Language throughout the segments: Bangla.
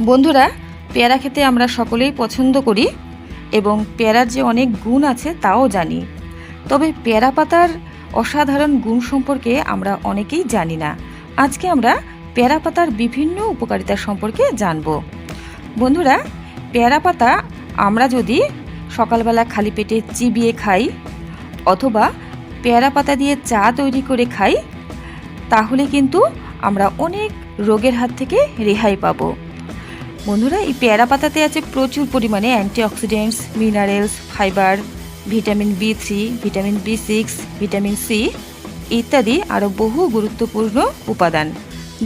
বন্ধুরা, পেয়ারা খেতে আমরা সকলেই পছন্দ করি এবং পেয়ারার যে অনেক গুণ আছে তাও জানি। তবে পেয়ারা পাতার অসাধারণ গুণ সম্পর্কে আমরা অনেকেই জানি না। আজকে আমরা পেয়ারা পাতার বিভিন্ন উপকারিতা সম্পর্কে জানব। বন্ধুরা, পেয়ারা পাতা আমরা যদি সকালবেলা খালি পেটে চিবিয়ে খাই অথবা পেয়ারা পাতা দিয়ে চা তৈরি করে খাই, তাহলে কিন্তু আমরা অনেক রোগের হাত থেকে রেহাই পাবো। বন্ধুরা, এই পেয়ারা পাতাতে আছে প্রচুর পরিমাণে antioxidants minerals fibre vitamin B three vitamin B six vitamin C ইত্যাদি আরও বহু গুরুত্বপূর্ণ উপাদান,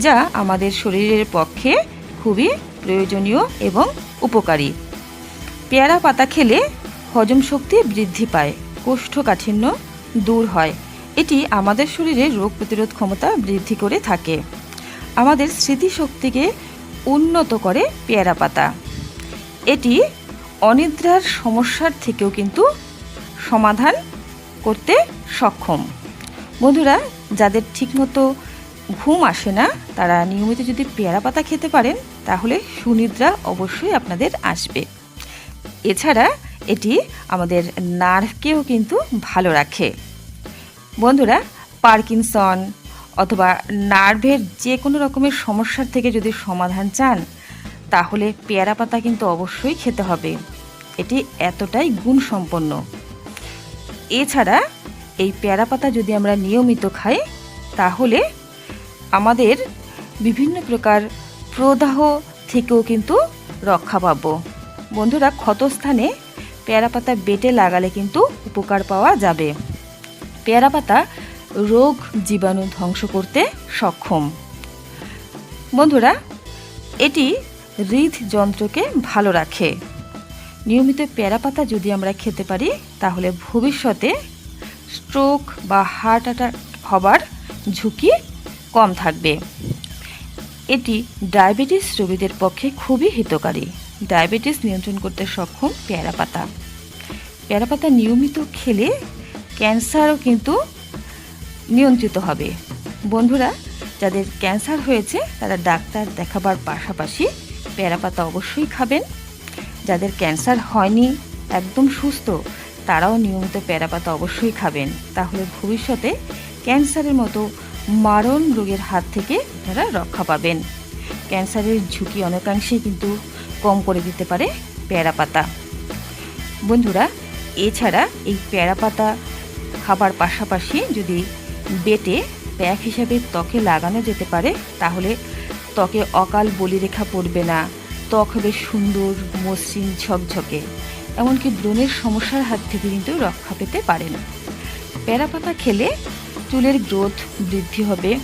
যা আমাদের শরীরের পক্ষে খুবই প্রয়োজনীয় এবং উপকারী। পেয়ারা পাতা খেলে হজম শক্তি বৃদ্ধি পায়, কোষ্ঠকাঠিন্য দূর হয়। এটি আমাদের শরীরে রোগ প্রতিরোধ ক্ষমতা বৃদ্ধি করে থাকে। আমাদের স্মৃতিশক্তিকে উন্নত করে পেয়ারা পাতা। এটি অনিদ্রার সমস্যার থেকেও কিন্তু সমাধান করতে সক্ষম। বন্ধুরা, যাদের ঠিকমতো ঘুম আসে না, তারা নিয়মিত যদি পেয়ারা পাতা খেতে পারেন, তাহলে সুনিদ্রা অবশ্যই আপনাদের আসবে। এছাড়া এটি আমাদের নার্ভকেও কিন্তু ভালো রাখে। বন্ধুরা, পার্কিনসন অথবা নার্ভের যে কোনো রকমের সমস্যার থেকে যদি সমাধান চান, তাহলে পেয়ারা পাতা কিন্তু অবশ্যই খেতে হবে। এটি এতটাই গুণসম্পন্ন। এছাড়া এই পেয়ারা পাতা যদি আমরা নিয়মিত খাই, তাহলে আমাদের বিভিন্ন প্রকার প্রদাহ থেকেও কিন্তু রক্ষা পাবো। বন্ধুরা, ক্ষতস্থানে পেয়ারা পাতা বেটে লাগালে কিন্তু উপকার পাওয়া যাবে। পেয়ারা পাতা রোগ জীবাণু ধ্বংস করতে সক্ষম। বন্ধুরা, এটি হৃদযন্ত্রকে ভালো রাখে। নিয়মিত পেয়ারা পাতা যদি আমরা খেতে পারি, তাহলে ভবিষ্যতে স্ট্রোক বা হার্ট অ্যাটাক হবার ঝুঁকি কম থাকবে। এটি ডায়াবেটিস রোগীদের পক্ষে খুবই হিতকারী। ডায়াবেটিস নিয়ন্ত্রণ করতে সক্ষম পেয়ারা পাতা পাতা নিয়মিত খেলে ক্যান্সারও কিন্তু নিয়ন্ত্রিত হবে। বন্ধুরা, যাদের ক্যান্সার হয়েছে, তারা ডাক্তার দেখাবার পাশাপাশি পেয়ারা পাতা অবশ্যই খাবেন। যাদের ক্যান্সার হয়নি, একদম সুস্থ, তারাও নিয়মিত পেয়ারা পাতা অবশ্যই খাবেন। তাহলে ভবিষ্যতে ক্যান্সারের মতো মারণ রোগের হাত থেকে আপনারা রক্ষা পাবেন। ক্যান্সারের ঝুঁকি অনেকাংশেই কিন্তু কম করে দিতে পারে পেয়ারা পাতা। বন্ধুরা, এছাড়া এই পেয়ারা পাতা খাবার পাশাপাশি যদি বেটে প্যাক হিসাবে ত্বকে লাগানো যেতে পারে, তাহলে ত্বকে অকাল বলিরেখা পড়বে না। ত্বক হবে সুন্দর, মসৃণ, ঝকঝকে। এমনকি ব্রণের সমস্যার হাত থেকে কিন্তু রক্ষা পেতে পারেন পেয়ারা পাতা খেলে চুলের গ্রোথ বৃদ্ধি হবে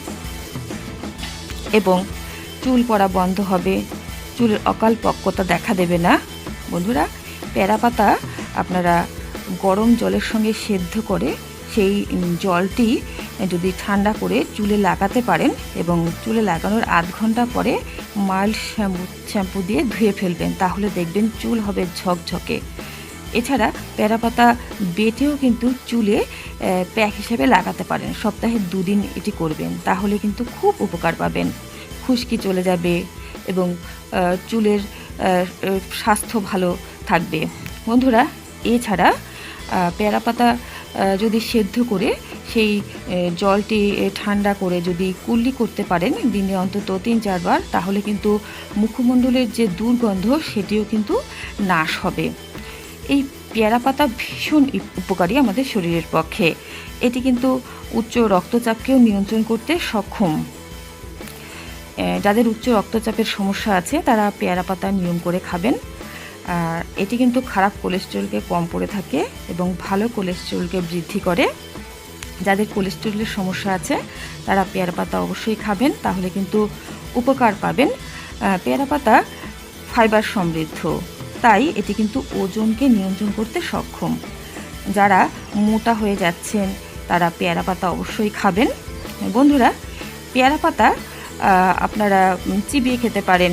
এবং চুল পড়া বন্ধ হবে। চুলের অকাল পক্কতা দেখা দেবে না। বন্ধুরা পেয়ারা পাতা আপনারা গরম জলের সঙ্গে সেদ্ধ করে সেই জলটি যদি ঠান্ডা করে চুলে লাগাতে পারেন এবং চুলে লাগানোর আধ ঘণ্টা পরে মাইল্ড শ্যাম্পু শ্যাম্পু দিয়ে ধুয়ে ফেলবেন, তাহলে দেখবেন চুল হবে ঝকঝকে। এছাড়া পেয়ারা পাতা বেটেও কিন্তু চুলে প্যাক হিসেবে লাগাতে পারেন। সপ্তাহে দুদিন এটি করবেন, তাহলে কিন্তু খুব উপকার পাবেন। খুশকি চলে যাবে এবং চুলের স্বাস্থ্য ভালো থাকবে। বন্ধুরা, এছাড়া পেয়ারা পাতা যদি সেদ্ধ করে সেই জলটি ঠান্ডা করে যদি কুল্লি করতে পারেন দিনে অন্তত তিন চারবার, তাহলে কিন্তু মুখমণ্ডলের যে দুর্গন্ধ সেটিও কিন্তু নাশ হবে। এই পেয়ারা পাতা ভীষণ উপকারী আমাদের শরীরের পক্ষে। এটি কিন্তু উচ্চ রক্তচাপকেও নিয়ন্ত্রণ করতে সক্ষম। যাদের উচ্চ রক্তচাপের সমস্যা আছে, তারা পেয়ারা পাতা নিয়ম করে খাবেন। আর এটি কিন্তু খারাপ কোলেস্ট্রলকে কম করে থাকে এবং ভালো কোলেস্ট্রলকে বৃদ্ধি করে। যাদের কোলেস্ট্রলের সমস্যা আছে, তারা পেয়ারা পাতা অবশ্যই খাবেন, তাহলে কিন্তু উপকার পাবেন। পেয়ারা পাতা ফাইবার সমৃদ্ধ, তাই এটি কিন্তু ওজনকে নিয়ন্ত্রণ করতে সক্ষম। যারা মোটা হয়ে যাচ্ছেন, তারা পেয়ারা পাতা অবশ্যই খাবেন। বন্ধুরা, পেয়ারা পাতা আপনারা চিবিয়ে খেতে পারেন,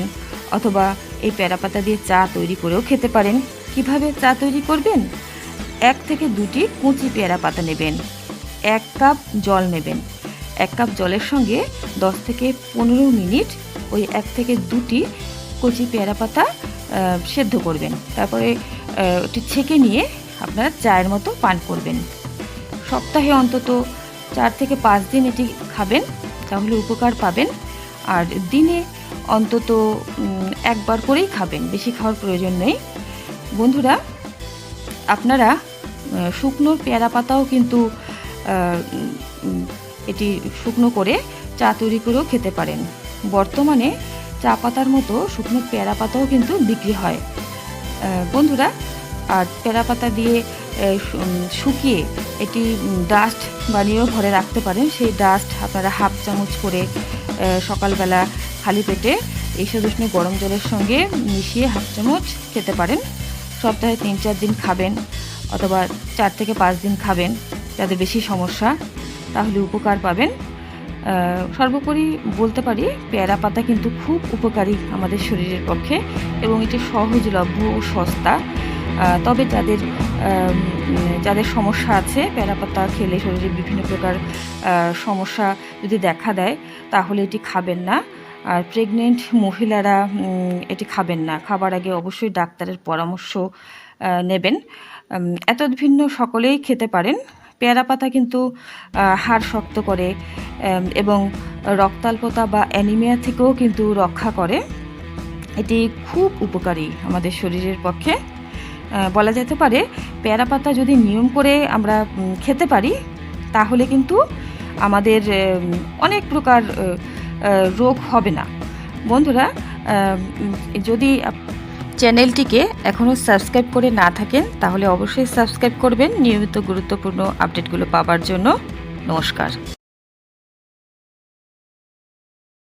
অথবা এই পেয়ারা পাতা দিয়ে চা তৈরি করেও খেতে পারেন। কীভাবে চা তৈরি করবেন? এক থেকে দুটি কুচি পেয়ারা পাতা নেবেন। এক কাপ জল নেবেন। এক কাপ জলের সঙ্গে দশ থেকে পনেরো মিনিট ওই এক থেকে দুটি কচি পেয়ারা পাতা সেদ্ধ করবেন। তারপরে ওটি ছেঁকে নিয়ে আপনারা চায়ের মতো পান করবেন। সপ্তাহে অন্তত চার থেকে পাঁচ দিন এটি খাবেন, তাহলে উপকার পাবেন। আর দিনে অন্তত একবার করেই খাবেন, বেশি খাওয়ার প্রয়োজন নেই। বন্ধুরা, আপনারা শুকনো পেয়ারা পাতাও কিন্তু এটি শুকনো করে চা তৈরি করেও খেতে পারেন। বর্তমানে চা পাতার মতো শুকনো পেয়ারা পাতাও কিন্তু বিক্রি হয়। বন্ধুরা, আর পেয়ারা পাতা দিয়ে শুকিয়ে এটি ডাস্ট বানিয়েও ঘরে রাখতে পারেন। সেই ডাস্ট আপনারা হাফ চামচ করে সকালবেলা খালি পেটে এই সদুষ্ণ গরম জলের সঙ্গে মিশিয়ে হাফ চামচ খেতে পারেন। সপ্তাহে তিন চার দিন খাবেন, অথবা চার থেকে পাঁচ দিন খাবেন। যাদের বেশি সমস্যা, তাহলে উপকার পাবেন। সর্বোপরি বলতে পারি, পেয়ারা পাতা কিন্তু খুব উপকারী আমাদের শরীরের পক্ষে এবং এটি সহজলভ্য ও সস্তা। তবে যাদের যাদের সমস্যা আছে, পেয়ারা পাতা খেলে শরীরে বিভিন্ন প্রকার সমস্যা যদি দেখা দেয়, তাহলে এটি খাবেন না। আর প্রেগনেন্ট মহিলারা এটি খাবেন না। খাবার আগে অবশ্যই ডাক্তারের পরামর্শ নেবেন। এতদ ভিন্ন সকলেই খেতে পারেন। পেয়ারা পাতা কিন্তু হাড় শক্ত করে এবং রক্তাল্পতা বা অ্যানিমিয়া থেকেও কিন্তু রক্ষা করে। এটি খুব উপকারী আমাদের শরীরের পক্ষে। বলা যেতে পারে পেয়ারা পাতা যদি নিয়ম করে আমরা খেতে পারি, তাহলে কিন্তু আমাদের অনেক প্রকার রোগ হবে না। বন্ধুরা যদি চ্যানেলটিকে এখনও সাবস্ক্রাইব করে না থাকেন, তাহলে অবশ্যই সাবস্ক্রাইব করবেন নিয়মিত গুরুত্বপূর্ণ আপডেটগুলো পাওয়ার জন্য। নমস্কার।